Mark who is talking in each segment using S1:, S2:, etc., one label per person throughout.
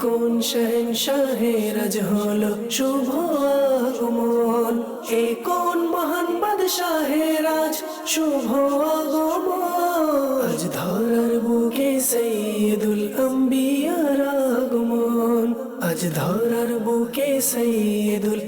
S1: কোন শহনশাহের আজ হলো শুভ আগমন। এ কোন মহান বাদশাহের শুভ আগমন। আজ ধরার বুকে সৈয়দুল আম্বিয়ার আগমন। আজ ধরার বুকে সৈয়দুল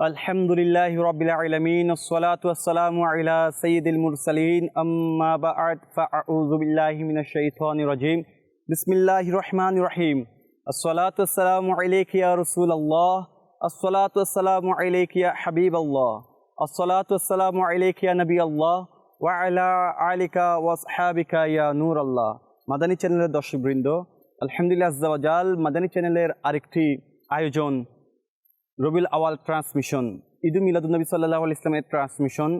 S2: الحمد لله رب العالمين الصلاة والسلام على سيد المرسلين أما بعد فأعوذ بالله من الشيطان الرجيم بسم الله الرحمن الرحيم الصلاة والسلام عليك يا رسول الله الصلاة والسلام عليك يا حبيب الله الصلاة والسلام عليك يا نبي الله وعلى آلك وأصحابك يا نور الله মাদানী চ্যানেলের দর্শকবৃন্দ আলহামদুলিল্লাহ আজ্জাওয়াজাল মাদানী চ্যানেলের আরেকটি আয়োজন রবিল আওয়াল ট্রান্সমিশন ঈদুল মিলাদুলনবী সাল্লাহ ইসলামের ট্রান্সমিশন।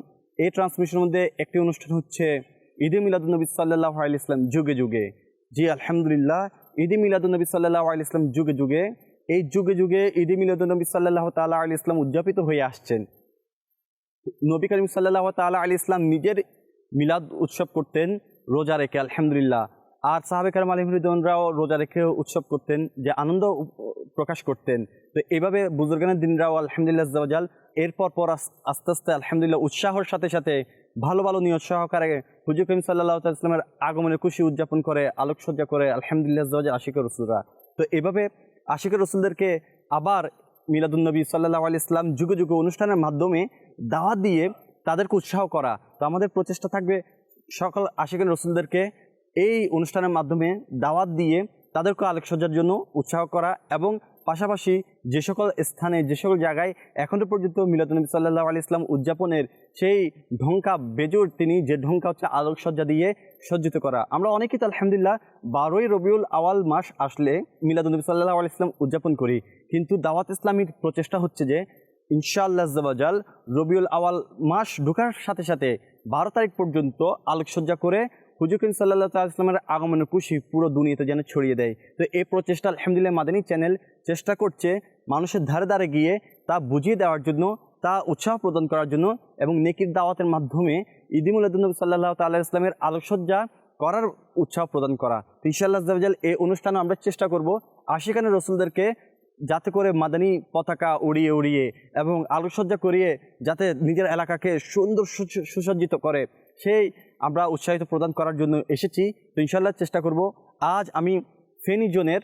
S2: এই ট্রান্সমিশনের মধ্যে একটি অনুষ্ঠান হচ্ছে ঈদে মিলাদুলনবী সাল্লাহ আল ইসলাম যুগে যুগে। জি, আলহামদুলিল্লাহ, ঈদে মিলাদুলনবী সাল্লাহ আল ইসলাম যুগে যুগে, এই যুগে যুগে ঈদে মিলাদুলনবী সাল্লাহ তাল্লাহ আল ইসলাম উদযাপিত হয়ে আসছেন। নবী করিম সাল্লাহ তাল্লাহ আল ইসলাম নিজের মিলাদ উৎসব করতেন, রোজা রেখে, আলহামদুলিল্লাহ। আর সাহাবে সাহাবেকার মালিমুদ্দিনরাও রোজা রেখে উৎসব করতেন, যে আনন্দ প্রকাশ করতেন। তো এইভাবে বুজুর্গানের দিনরাও আলহামদুলিল্লাহ জাল, এরপর পর আস্তে আস্তে আলহামদুলিল্লাহ উৎসাহর সাথে সাথে ভালো ভালো নিয়ত সহকারে হুজুর করিম সাল্লাহ ইসলামের আগমনের খুশি উদযাপন করে, আলোকসজ্জা করে আলহামদুলিল্লাহ জাল আশিকের রসুলরা। তো এভাবে আশিকের রসুলদেরকে আবার মিলাদুলনবী সাল্লাহ আলি ইসলাম যুগে যুগে অনুষ্ঠানের মাধ্যমে দাওয়াত দিয়ে তাদেরকে উৎসাহ করা। তো আমাদের প্রচেষ্টা থাকবে সকল আশিকের রসুলদেরকে এই অনুষ্ঠানের মাধ্যমে দাওয়াত দিয়ে তাদেরকে আলোকসজ্জার জন্য উৎসাহ করা এবং পাশাপাশি যে সকল স্থানে, যে সকল জায়গায় এখনও পর্যন্ত মিলাদুলনবী সাল্লাহ আলি ইসলাম উদযাপনের সেই ঢঙ্কা বেজুর তিনি যে ঢঙ্কা হচ্ছে আলোকসজ্জা দিয়ে সজ্জিত করা। আমরা অনেকেই তো আলহামদুলিল্লাহ বারোই রবিউল আওয়াল মাস আসলে মিলাদুলনবী সাল্লাহ আলি ইসলাম উদযাপন করি। কিন্তু দাওয়াত ইসলামীর প্রচেষ্টা হচ্ছে যে, ইনশাআল্লাহ জবাজাল রবিউল আওয়াল মাস ঢোকার সাথে সাথে বারো তারিখ পর্যন্ত আলোকসজ্জা করে হুজুকিন সাল্লাহ ইসলামের আগমনের খুশি পুরো দুনিয়াতে যেন ছড়িয়ে দেয়। তো এই প্রচেষ্টা আলহামদুলিল্লাহ মাদানী চ্যানেল চেষ্টা করছে মানুষের ধারে ধারে গিয়ে তা বুঝিয়ে দেওয়ার জন্য, তা উৎসাহ প্রদান করার জন্য এবং নেকির দাওয়াতের মাধ্যমে ইদিমুল্লাদুল্নবী সাল্লাহ তাল্লাহ ইসলামের আলোকসজ্জা করার উৎসাহ প্রদান করা। তো ইনশাআল্লাহ এই অনুষ্ঠানে আমরা চেষ্টা করব আশিকানের রসুলদেরকে যাতে করে মাদানী পতাকা উড়িয়ে উড়িয়ে এবং আলোকসজ্জা করিয়ে যাতে নিজের এলাকাকে সুন্দর সুসজ্জিত করে। সেই আমরা উৎসাহিত প্রদান করার জন্য এসেছি। তো ইনশাল্লাহ চেষ্টা করব। আজ আমি ফেনী জোনের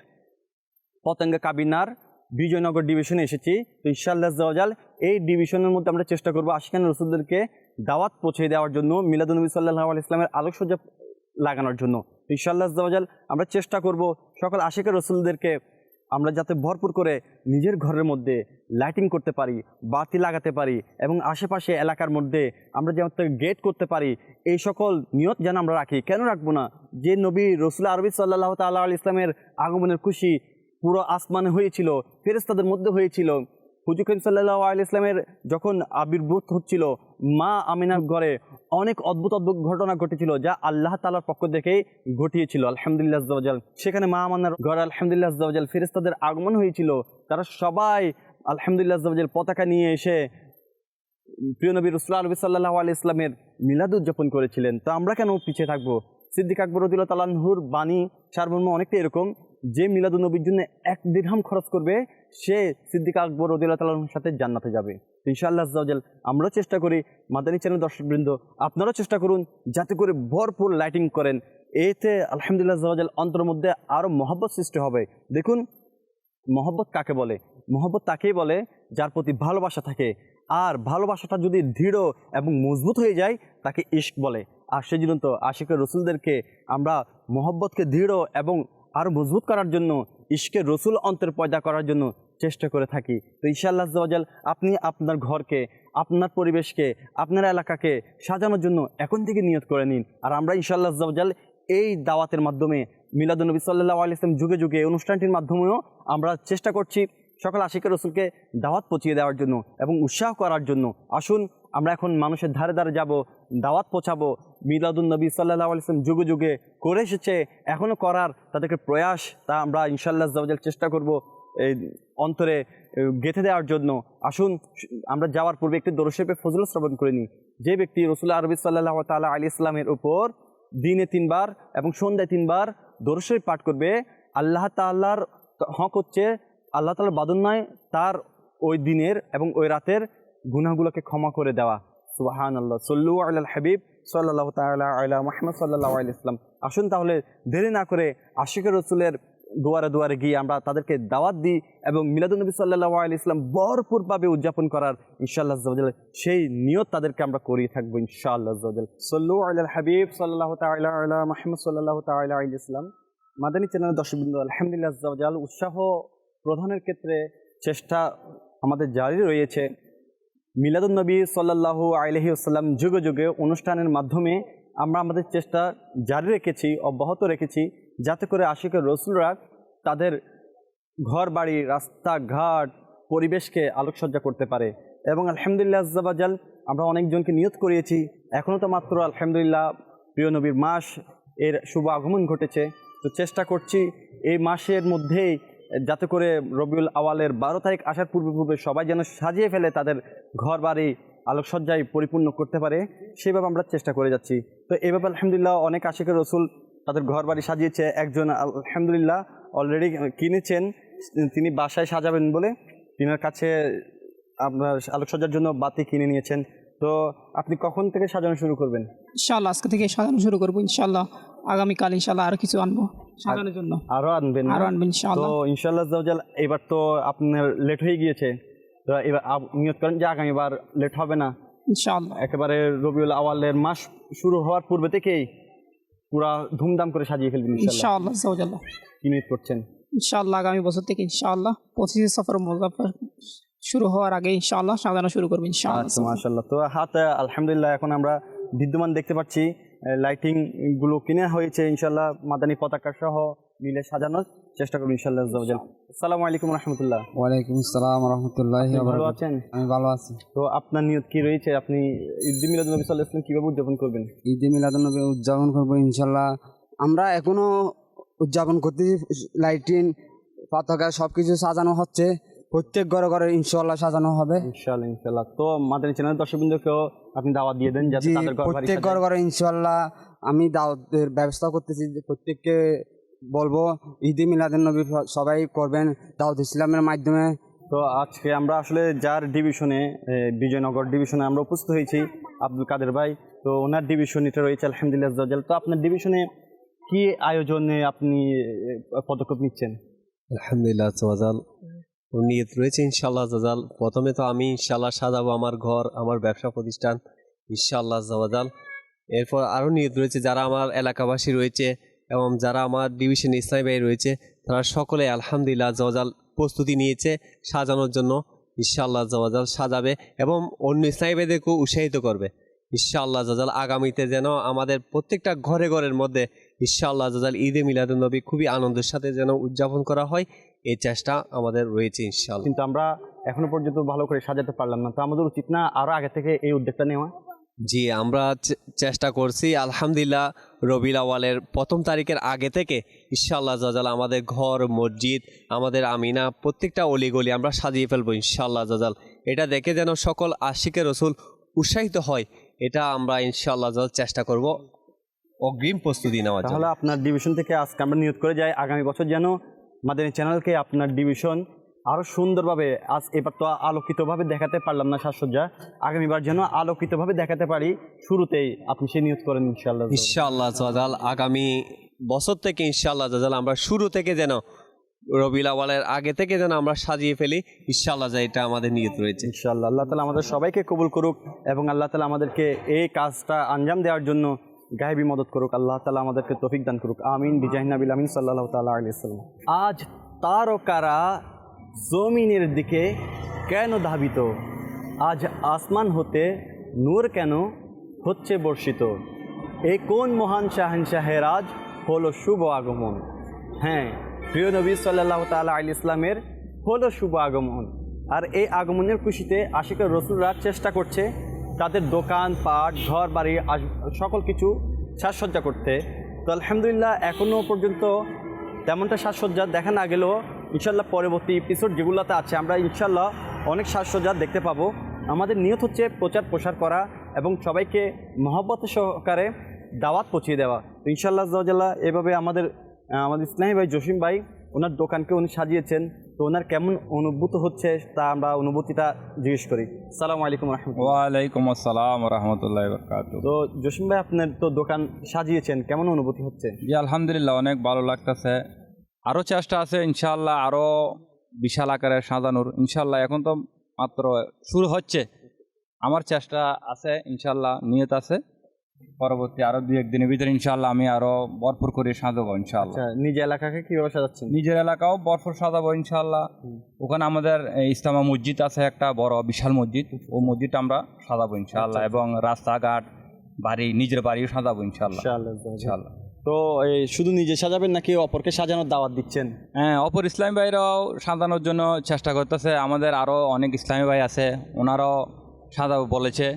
S2: পতঙ্গা কাবিনার বিজয়নগর ডিভিশনে এসেছি। তো ইনশাল্লাহ জাল। এই ডিভিশনের মধ্যে আমরা চেষ্টা করব আশিকান রসুলদেরকে দাওয়াত পৌঁছে দেওয়ার জন্য মিলাদুলনবী সাল্লাহ আল ইসলামের আলোকসজ্জা লাগানোর জন্য। ইনশাল্লাহ জাল। আমরা চেষ্টা করব সকল আশিকা রসুলদেরকে আমরা যাতে ভরপুর করে নিজের ঘরের মধ্যে লাইটিং করতে পারি, বাতি লাগাতে পারি এবং আশেপাশে এলাকার মধ্যে আমরা যেমন গেট করতে পারি, এই সকল নিয়ত যেন আমরা রাখি। কেন রাখব না? যে নবী রসুল আরবি সাল্লাহ তাল্লাহ ইসলামের আগমনের খুশি পুরো আসমানে হয়েছিল ফেরেস্তাদের মধ্যে হয়েছিল হুজুকিন সাল্লাহ আল ইসলামের যখন আবির্ভূত হচ্ছিল মা আমিনার ঘরে, অনেক অদ্ভুত অদ্ভুত ঘটনা ঘটেছিল যা আল্লাহ তালার পক্ষ থেকেই ঘটিয়েছিল। আলহামদুলিল্লাহ সেখানে মা আমানার ঘরে আলহামদুলিল্লাহ আজ্জাওয়াজাল ফেরেস্তাদের আগমন হয়েছিল। তারা সবাই আলহামদুলিল্লাহ পতাকা নিয়ে এসে প্রিয় নবী রসুল্লাহ আলবী সাল্লাহ আলি ইসলামের মিলাদ উদযাপন করেছিলেন। তো আমরা কেন পিছিয়ে থাকব? সিদ্দিক আকবর রদুল্লাহ তালাহুর বাণী সারমর্ম অনেকটা এরকম। যে মিলাদুল নবীর জন্য এক দীর্ঘাম খরচ করবে, সে সিদ্দিক আকবর রদুল্লাহ তালাহুর সাথে জান্নাতে যাবে। ইনশাআল্লাহ জাওজাল আমরাও চেষ্টা করি মাদানী চ্যানেল দর্শকবৃন্দ, আপনারাও চেষ্টা করুন যাতে করে ভরপুর লাইটিং করেন। এতে আলহামদুলিল্লাহ জাওজাল অন্তর মধ্যে আরও মহব্বত সৃষ্টি হবে। দেখুন, মহব্বত কাকে বলে? মহব্বত তাকেই বলে যার প্রতি ভালোবাসা থাকে। আর ভালোবাসাটা যদি দৃঢ় এবং মজবুত হয়ে যায়, তাকে ইশক বলে। আর সেজন্য তো আশিকের রসুলদেরকে আমরা মহব্বতকে দৃঢ় এবং আরও মজবুত করার জন্য ইশকের রসুল অন্তর পয়দা করার জন্য চেষ্টা করে থাকি। তো ইশাআল্লাহ জওয়াজাল আপনি আপনার ঘরকে, আপনার পরিবেশকে, আপনার এলাকাকে সাজানোর জন্য এখন থেকে নিয়ত করে নিন। আর আমরা ইনশাআল্লাহ জওয়াজাল এই দাওয়াতের মাধ্যমে মিলাদুলনবী সাল্লাহ আলিয়াম যুগে যুগে অনুষ্ঠানটির মাধ্যমেও আমরা চেষ্টা করছি সকল আশিকের রসুলকে দাওয়াত পচিয়ে দেওয়ার জন্য এবং উৎসাহ করার জন্য। আসুন, আমরা এখন মানুষের ধারে ধারে যাব দাওয়াত পৌঁছাবো। মিলাদুল নবী সাল্লাহ আলিয়াম যুগে যুগে করে এসেছে। এখনও করার তাদেরকে প্রয়াস তা আমরা ইনশাল্লাহ জাওয়াজাল চেষ্টা করব এই অন্তরে গেঁথে দেওয়ার জন্য। আসুন, আমরা যাওয়ার পূর্বে একটি দরশেপে ফজল শ্রবণ করে নিই। যে ব্যক্তি রসুল আরবি সাল্লাহ তালা আলী ইসলামের উপর দিনে তিনবার এবং সন্ধ্যায় তিনবার দরশরী পাঠ করবে, আল্লাহ তাল্লাহর হক হচ্ছে আল্লাহ তাল্লাহর বাদন নয় তার ওই দিনের এবং ওই রাতের গুনাহগুলোকে ক্ষমা করে দেওয়া। সুবাহান আল্লাহ সল্লু আল্লাহ হাবিব সাল্লাহ তাল্লাহ আল্লাহ মাহমদ সাল্লাহ ইসলাম আসুন তাহলে দেরি না করে আশিকের রসুলের দুয়ারে দুয়ারে গিয়ে আমরা তাদেরকে দাওয়াত দিই এবং মিলাদুলনবী সাল্লাহ আলি ইসলাম ভরপুরভাবে উদযাপন করার ইনশাআল্লাহ সেই নিয়ত তাদেরকে আমরা করিয়ে থাকব ইনশাআল্লাহ সল্লু আল্লাহ হাবিব সাল্লাহ তাল্লাহ আল্লাহ মাহমদ সাল্লাহ তাল্লাহ আলি ইসলাম মাদানী চ্যানেলের দর্শকবৃন্দ, আলহামদুলিল্লাহ উৎসাহ প্রদানের ক্ষেত্রে চেষ্টা আমাদের জারি রয়েছে। মিলাদুলনবী সাল্লাহ আলহি আসাল্লাম যুগে যুগে অনুষ্ঠানের মাধ্যমে আমরা আমাদের চেষ্টা জারি রেখেছি, অব্যাহত রেখেছি, যাতে করে আশিকের রসুলরা তাদের ঘর বাড়ি রাস্তাঘাট, পরিবেশকে আলোকসজ্জা করতে পারে। এবং আলহামদুলিল্লাহ আজ্জাবাজাল আমরা অনেকজনকে নিয়ত করিয়েছি। এখনও তো মাত্র আলহামদুলিল্লাহ প্রিয় নবীর মাস, এর শুভ আগমন ঘটেছে। তো চেষ্টা করছি এই মাসের মধ্যেই যাতে করে রবিউল আওয়ালের বারো তারিখ আসার পূর্বে পূর্বে সবাই যেন সাজিয়ে ফেলে তাদের ঘর বাড়ি আলোকসজ্জায় পরিপূর্ণ করতে পারে, সেভাবে আমরা চেষ্টা করে যাচ্ছি। তো এভাবে আলহামদুলিল্লাহ অনেক আশিকের রসুল তাদের ঘর বাড়ি সাজিয়েছে, একজন আলহামদুলিল্লাহ অলরেডি কিনেছেন, তিনি বাসায় সাজাবেন বলে তিনার কাছে আপনার আলোকসজ্জার জন্য বাতি কিনে নিয়েছেন। তো আপনি কখন থেকে সাজানো শুরু করবেন?
S3: ইনশাল্লাহ আজকে থেকে সাজানো শুরু করব ইনশাল্লাহ আগামীকাল ইনশাল্লাহ আরও কিছু আনব সাজানোর জন্য।
S2: আরও আনবেন
S3: আরও আনবেন
S2: তো
S3: ইনশাল্লাহ
S2: ইনশাল্লাহ জাওজাল এবার তো আপনার লেট হয়ে গিয়েছে। তো এবার নিয়ত করেন যে আগামীবার লেট হবে না।
S3: ইনশাল্লাহ
S2: একেবারে রবিউল আওয়ালের মাস শুরু হওয়ার পূর্বে থেকেই পুরা ধুমধাম করে সাজিয়ে ফেলবেন ইনশাল্লাহ
S3: ইনশাআল্লাহ সৌজাল্লাহ
S2: কি নিয়ত করছেন?
S3: ইনশাআল্লাহ আগামী বছর থেকে ইনশাআল্লাহ পঁচিশে সফর মোজাফর শুরু হওয়ার আগে ইনশাআল্লাহ সাজানো শুরু করবেন
S2: আচ্ছা
S3: ইনশাআল্লাহ
S2: মাশাল্লাহ তো হাতে আলহামদুলিল্লাহ এখন আমরা বিদ্যমান দেখতে পাচ্ছি। লাইটিংগুলো কিনে হয়েছে ইনশাল্লাহ মাদানী পতাকা সহ মিলে সাজানোর চেষ্টা করব ইনশাল্লাহ আসসালামু আলাইকুম রহমতুল্লাহ।
S4: ওয়ালাইকুম আসসালাম রহমতুল্লাহ
S2: ভালো আছেন?
S4: আমি ভালো আছি।
S2: তো আপনার নিয়ত কি রয়েছে? আপনি ঈদ মিলাদ নবী সাল্লাহ ইসলাম কীভাবে উদযাপন করবেন?
S4: ঈদে মিলাদুন্নবী উদযাপন করব ইনশাল্লাহ আমরা এখনও উদযাপন করতেছি লাইটিং পতাকা সব কিছু সাজানো হচ্ছে। প্রত্যেক ঘরে ঘরে ইনশাল্লাহ সাজানো হবে।
S2: ইনশাল্লাহ ইনশাল্লাহ তো মাদানী চ্যানেল দর্শকবৃন্দকেও আপনি দাওয়াত দিয়ে দেন যাতে তাদের ঘর
S4: প্রত্যেক ঘরে ঘরে ইনশাল্লাহ আমি দাওয়াতের ব্যবস্থা করতেছি যে প্রত্যেককে বলব ঈদে মিলাদুন্নবী সবাই করবেন দাউদ ইসলামের মাধ্যমে।
S2: তো আজকে আমরা আসলে যার ডিভিশনে বিজয়নগর ডিভিশনে আমরা উপস্থিত হয়েছি আব্দুল কাদের ভাই। তো ওনার ডিভিশন এটা রয়েছে আলহামদুলিল্লাহ তো আপনার ডিভিশনে কি আয়োজনে আপনি পদক্ষেপ নিচ্ছেন?
S5: আলহামদুলিল্লাহ নিয়ত রয়েছে ইনশাল্লাহ জাজাল প্রথমে তো আমি ইনশাল্লাহ সাজাবো আমার ঘর, আমার ব্যবসা প্রতিষ্ঠান ইনশাল্লাহ জাজাল এরপর আরও নিয়ত রয়েছে, যারা আমার এলাকাবাসী রয়েছে এবং যারা আমার ডিভিশন ইসলামী ভাই রয়েছে, তারা সকলে আলহামদুলিল্লাহ জাজাল প্রস্তুতি নিয়েছে সাজানোর জন্য। ইনশাল্লাহ জাজাল সাজাবে এবং অন্য ইসলামী ভাইদেরকেও উৎসাহিত করবে। ইনশাআল্লাহ জাজাল আগামীতে যেন আমাদের প্রত্যেকটা ঘরে ঘরের মধ্যে ইনশাআল্লাহ জাজাল ঈদে মিলাদুল নবী খুবই আনন্দের সাথে যেন উদযাপন করা হয়। এই চেষ্টা আমাদের রয়েছে ইনশাআল্লাহ।
S2: কিন্তু আমরা এখনও পর্যন্ত ভালো করে সাজাতে পারলাম না। তো আমাদের উচিত না আরও আগে থেকে এই উদ্যোগটা নেওয়া।
S5: জি আমরা চেষ্টা করছি। আলহামদুলিল্লাহ রবিল আওয়ালের প্রথম তারিখের আগে থেকে ইনশাআল্লাহ জাজাল আমাদের ঘর মসজিদ আমাদের আমিনা প্রত্যেকটা অলিগলি আমরা সাজিয়ে ফেলব ইনশাল্লাহ জাজাল এটা দেখে যেন সকল আশিকে রসুল উৎসাহিত হয় এটা আমরা ইনশাল্লাহ জাজাল চেষ্টা করব। অগ্রিম প্রস্তুতি নেওয়া
S2: তাহলে আপনার ডিভিশন থেকে আজকে আমরা নিয়োগ করে যাই। আগামী বছর যেন মাদানী চ্যানেলকে আপনার ডিভিশন আরও সুন্দরভাবে আজ এবার তো আলোকিতভাবে দেখাতে পারলাম না সাজসজ্জা। আগামীবার যেন আলোকিতভাবে দেখাতে পারি শুরুতেই আপনি সে নিয়োগ করেন ইনশাল্লাহ
S5: ইনশাআল্লাহ জাজাল আগামী বছর থেকে ইনশাআল্লাহ জাজাল আমরা শুরু থেকে যেন রবিল আওয়ালের আগে থেকে যেন আমরা সাজিয়ে ফেলি ইনশাআল্লাহ যা এটা আমাদের নিয়ত রয়েছে।
S2: ইনশাল্লাহ আল্লাহ তালা আমাদের সবাইকে কবুল করুক এবং আল্লাহ তালা আমাদেরকে এই কাজটা আঞ্জাম দেওয়ার জন্য গায়েবী মদত করুক, আল্লাহ তালা আমাদেরকে তফিক দান করুক। আমিন বিজাহিনাবিল আমিন সাল্লাহ তাল্লাহ আলিয়াল্লাম আজ তারকারা জমিনের দিকে কেন ধাবিত? আজ আসমান হতে নূর কেন হচ্ছে বর্ষিত? এই কোন মহান শাহেনশাহের আজ হলো শুভ আগমন? হ্যাঁ প্রিয় নবী সাল্লাহ তাল্লাহ আলি ইসলামের হলো শুভ আগমন। আর এই আগমনের খুশিতে আশিকের রসুলরা চেষ্টা করছে তাদের দোকান, পাট, ঘর, বাড়ি সকল কিছু সাজসজ্জা করতে। তো আলহামদুলিল্লাহ এখনও পর্যন্ত তেমনটা সাজসজ্জা দেখা না গেলেও ইনশাল্লাহ পরবর্তী এপিসোড যেগুলোতে আছে, আমরা ইনশাল্লাহ অনেক সাজসজ্জা দেখতে পাবো। আমাদের নিয়ত হচ্ছে প্রচার প্রসার করা এবং সবাইকে মহব্বত সহকারে দাওয়াত পৌঁছিয়ে দেওয়া। তো ইনশাআল্লাহ জাল্লাহ এভাবে আমাদের আমাদের ইসলামী ভাই জসিম ভাই, ওনার দোকানকে উনি সাজিয়েছেন। তো ওনার কেমন অনুভূত হচ্ছে তা আমরা অনুভূতিটা জিজ্ঞেস করি। সালাম আলাইকুম
S6: ওয়ালাইকুম আসসালাম রহমতুল্লাহ
S2: তো জসিম ভাই আপনার তো দোকান সাজিয়েছেন কেমন অনুভূতি হচ্ছে?
S6: জি আলহামদুলিল্লাহ অনেক ভালো লাগতেছে। আরও চেষ্টা আছে ইনশাল্লাহ আরও বিশাল আকারে সাজানোর। ইনশাল্লাহ এখন তো মাত্র শুরু হচ্ছে। আমার চেষ্টা আছে ইনশাল্লাহ নিয়ত আছে। পরবর্তী আরও দুই একদিনের ভিতরে ইনশাল্লাহ আমি আরও ভরপুর করে সাজাবো ইনশাল্লাহ
S2: আচ্ছা নিজ এলাকাকে কীভাবে সাজাচ্ছেন?
S6: নিজের এলাকাও ভরপুর সাজাবো ইনশাল্লাহ ওখানে আমাদের এই ইসলামা মসজিদ আছে একটা বড় বিশাল মসজিদ। ও মসজিদটা আমরা সাজাবো ইনশাল্লাহ এবং রাস্তাঘাট বাড়ি নিজের বাড়িও সাজাবো ইনশাল্লাহ ইনশাল্লাহ
S2: তো এই শুধু নিজে সাজাবেন নাকি অপরকে সাজানোর দাওয়াত দিচ্ছেন?
S6: হ্যাঁ অপর ইসলামী ভাইরাও সাজানোর জন্য চেষ্টা করতেছে। আমাদের আরও অনেক ইসলামী ভাই আছে ওনারাও সাজাবো বলেছে।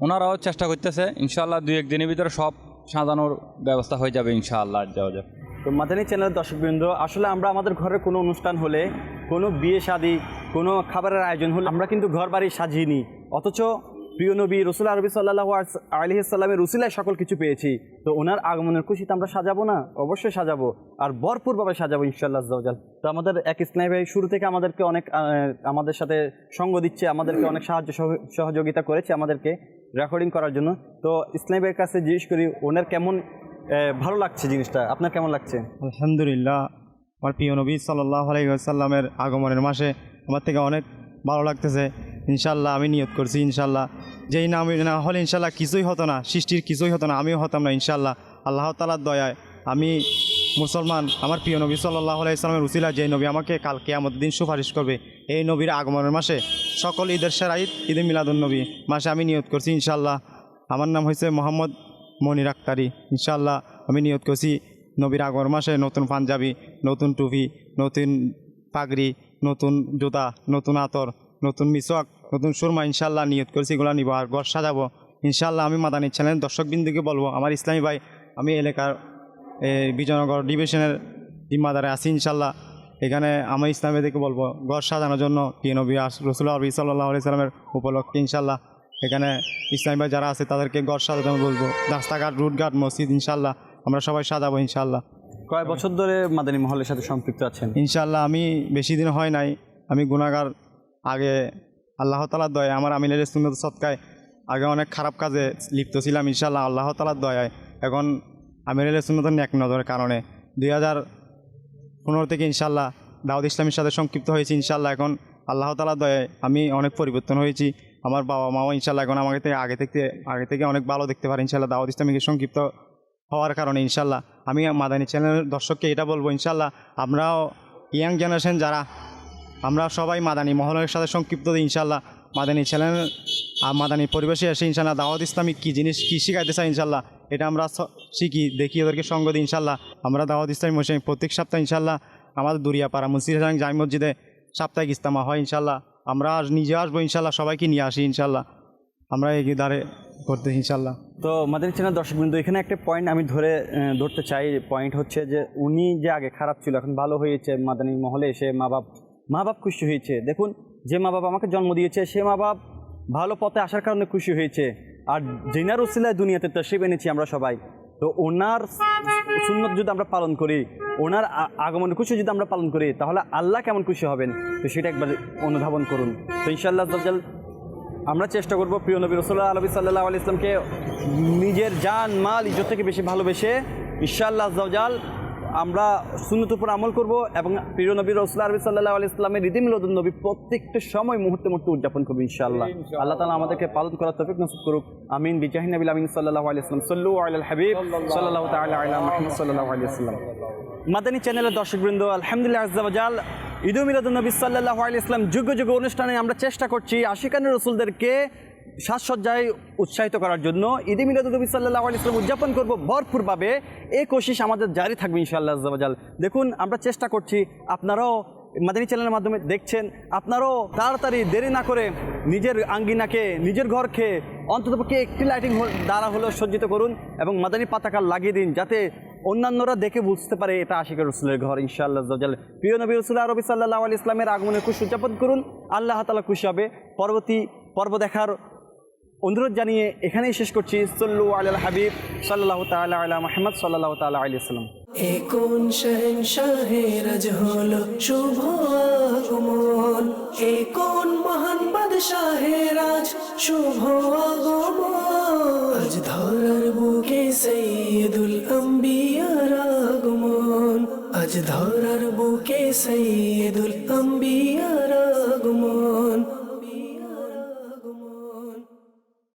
S6: ওনারাও চেষ্টা করতেছে ইনশাল্লাহ দুই একদিনের ভিতরে সব সাজানোর ব্যবস্থা হয়ে যাবে ইনশাআল্লাহ যাওয়া যাবে
S2: তো মাদানী চ্যানেলের দর্শকবৃন্দ, আসলে আমরা আমাদের ঘরের কোনো অনুষ্ঠান হলে, কোনো বিয়ে শাদি, কোনো খাবারের আয়োজন হলে আমরা কিন্তু ঘর বাড়ি সাজিয়ে নিই অথচ প্রিয় নবী রসুল আরবি সাল্লাহ আলহিসাল্লামের রসুলায় সকল কিছু পেয়েছি। তো ওনার আগমনের খুশিতে আমরা সাজাবো না? অবশ্যই সাজাবো। আর ভরপুরভাবে সাজাবো ইনশাল্লাহ জাল তো আমাদের এক ইসলামী ভাই শুরু থেকে আমাদেরকে অনেক আমাদের সাথে সঙ্গ দিচ্ছে, আমাদেরকে অনেক সাহায্য সহ- সহযোগিতা করেছে আমাদেরকে। রেকর্ডিং করার জন্য। তো ইসলামী ভাইয়ের কাছে জিজ্ঞেস করি, ওনার কেমন ভালো লাগছে জিনিসটা? আপনার কেমন লাগছে?
S7: আলহামদুলিল্লাহ, আমার প্রিয় নবী সাল্লাহ আলাইসাল্লামের আগমনের মাসে আমার থেকে অনেক ভালো লাগতেছে। ইনশাল্লাহ আমি নিয়ত করছি ইনশাল্লাহ যেই না আমি না হলে ইনশাল্লাহ কিছুই হতো না, সৃষ্টির কিছুই হতো না, আমিও হতাম না ইনশাল্লাহ আল্লাহ তালার দয়ায় আমি মুসলমান, আমার প্রিয় নবী সাল্লাহ আলাইসাল্লামের উসিলা যে নবী আমাকে কালকে আমাদের দিন সুপারিশ করবে, এই নবীর আগমনের মাসে সকল ঈদের সেরা ঈদ, ঈদে মিলাদুল নবী, মাসে আমি নিয়ত করছি ইনশাল্লাহ আমার নাম হয়েছে মোহাম্মদ মনির আক্তারি ইনশাল্লাহ আমি নিয়ত করছি নবীর আগর মাসে, নতুন পাঞ্জাবি, নতুন টুপি, নতুন পাগড়ি, নতুন জুতা, নতুন আতর, নতুন মিসওয়াক, নতুন সুরমা ইনশাল্লাহ নিয়ত করছি, এগুলো নিব আর ঘর সাজাবো। ইনশাল্লাহ আমি মাদানি চ্যানেল দর্শকবিন্দুকে বলব, আমার ইসলামী ভাই, আমি এলাকার এই বিজয়নগর ডিভিশনের জিম্মাদারে আছি ইনশাল্লাহ এখানে আমি ইসলামীদেরকে বলব ঘর সাজানোর জন্য প্রিয় নবী রসুল আরবি সাল্লাহ আলি সাল্লামের উপলক্ষে ইনশাল্লাহ এখানে ইসলামী ভাই যারা আছে তাদেরকে ঘর সাজাতে বলব রাস্তাঘাট রুটঘাট মসজিদ ইনশাল্লাহ আমরা সবাই সাজাবো ইনশাল্লাহ
S2: কয় বছর ধরে মাদানী মহলের সাথে সম্পৃক্ত আছেন?
S7: ইনশাল্লাহ আমি বেশি দিন হয় নাই। আমি গুণাগার আগে আল্লাহ তালার দয়ায় আমার আমিলের সুন্নত সৎকায় আগে অনেক খারাপ কাজে লিপ্ত ছিলাম ইনশাল্লাহ আল্লাহ তালার দয়ায়। এখন আমিরের সুন্নতের এক নজরের কারণে দুই হাজার পনেরো থেকে ইনশাল্লাহ দাউদ ইসলামের সাথে সংক্ষিপ্ত হয়েছি ইনশাল্লাহ এখন আল্লাহ তালা দয়ে আমি অনেক পরিবর্তন হয়েছি। আমার বাবা মাও ইনশাল্লাহ এখন আমাকে থেকে আগে থেকে আগে থেকে অনেক ভালো দেখতে পারে ইনশাল্লাহ দাউদ ইসলামীকে সংক্ষিপ্ত হওয়ার কারণে ইনশাল্লাহ আমি মাদানী চ্যানেলের দর্শককে এটা বলব ইনশাল্লাহ আমরাও ইয়াং জেনারেশন যারা, আমরা সবাই মাদানী মহলের সাথে সংক্ষিপ্ত ইনশাল্লাহ মাদানী চ্যানেল আর মাদানী পরিবেশে এসে ইনশাল্লাহ দাওয়াত ইসলামিক কী জিনিস, কী শিখাইতে চাই ইনশাল্লাহ, এটা আমরা শিখি, দেখি ওদেরকে সঙ্গ দিই ইনশাল্লাহ। আমরা দাওয়াত ইসলামী মসজিদ প্রত্যেক সপ্তাহে ইনশাল্লাহ আমাদের দুরিয়াপাড়া মসজিদ জামি মসজিদে সাপ্তাহিক ইস্তামা হয় ইনশাল্লাহ। আমরা নিজে আসব ইনশাল্লাহ, সবাইকে নিয়ে আসি ইনশাল্লাহ। আমরা এগিয়ে দাঁড়ে করতে ইনশাল্লাহ।
S2: তো মাদানী চ্যানেল দর্শকবৃন্দ এখানে একটা পয়েন্ট আমি ধরে ধরতে চাই। পয়েন্ট হচ্ছে যে উনি যে আগে খারাপ ছিল, এখন ভালো হয়েছে, মাদানী মহলে এসে মা বাপ মা বাপ খুশি হয়েছে। দেখুন যে মা বাবা আমাকে জন্ম দিয়েছে, সে মা বাপ ভালো পথে আসার কারণে খুশি হয়েছে। আর জেনার উসিলায় দুনিয়াতে তশরিফ এনেছি আমরা সবাই। তো ওনার সুন্নত যদি আমরা পালন করি, ওনার আ- আগমনের খুশি যদি আমরা পালন করি, তাহলে আল্লাহ কেমন খুশি হবেন? তো সেটা একবার অনুধাবন করুন। তো ইনশাআল্লাহ আজ্জাল, আমরা চেষ্টা করব প্রিয় নবী রসুল্লাহ আলবী সাল্লাহ আলি ইসলামকে নিজের জান, মাল, ইজ্জত থেকে বেশি ভালোবেসে। ইনশাআল্লাহ আজ্জাল আমরা সুন্নত উপর আমল করব এবং প্রিয় নবী রসুল্লাহ আরবি সাল্লাহ আলি ইসলামের রীতি মিলদুল নবী প্রত্যেকটা সময় মুহূর্তে মুহূর্তে উদযাপন করব ইনশাআল্লাহ। আল্লাহ তালা আমাদেরকে পালন করার তফিক নসিব করুক। আমিন। বিজাহিন নবী আমিন সাল্লাহ আলি ইসলাম সাল্লু আল হাবিব। সাল্লাহ তাআলা আলা মুহাম্মদ সাল্লাহ আলি ইসলাম মাদানী চ্যানেলের দর্শকবৃন্দ আলহামদুলিল্লাহ আজাল ঈদ মিলাদুল নবী সাল্লাহ আলি ইসলাম যুগ যুগ অনুষ্ঠানে আমরা চেষ্টা করছি আশিকানের রসুলদেরকে সাজসজ্জায় উৎসাহিত করার জন্য ঈদ মিলাদুল নবী সাল্লাহ আলি ইসলাম উদযাপন করব ভরপুরভাবে। এই কোশিশ আমাদের জারি থাকবে ইনশাআল্লাহ আজাল দেখুন, আমরা চেষ্টা করছি, আপনারাও মাদানী চ্যানেলের মাধ্যমে দেখছেন, আপনারাও তাড়াতাড়ি দেরি না করে নিজের আঙ্গিনাকে, নিজের ঘরকে অন্ততপক্ষে একটি লাইটিং দ্বারা হলেও সজ্জিত করুন এবং মাদানী পতাকা লাগিয়ে দিন, যাতে অন্যান্যরা দেখে বুঝতে পারে এটা আশিকের রসুলের ঘর, ইনশাআল্লাহ প্রিয় নবী রসুল আরবি সাল্লাহ আলি ইসলামের আগমনের খুশি উদযাপন করুন, আল্লাহ তালা খুশি হবে। পরবর্তী পর্ব দেখার অনুরোধ জানিয়ে এখানেই শেষ করছি। সল্লু আল হাবিব সাল্লাহ তালা আলা মাহমদ সাল্লাহ তালা আলি সাল্লাম
S1: এ কোন শহনশাহেরাজ হলো শুভ আগমন। এ কোন মহান বাদশাহেরাজ শুভ আগমন। আজ ধরার বুকে সৈয়দুল আম্বিয়ার আগমন। আজ ধরার বুকে সৈয়দুল আম্বিয়ার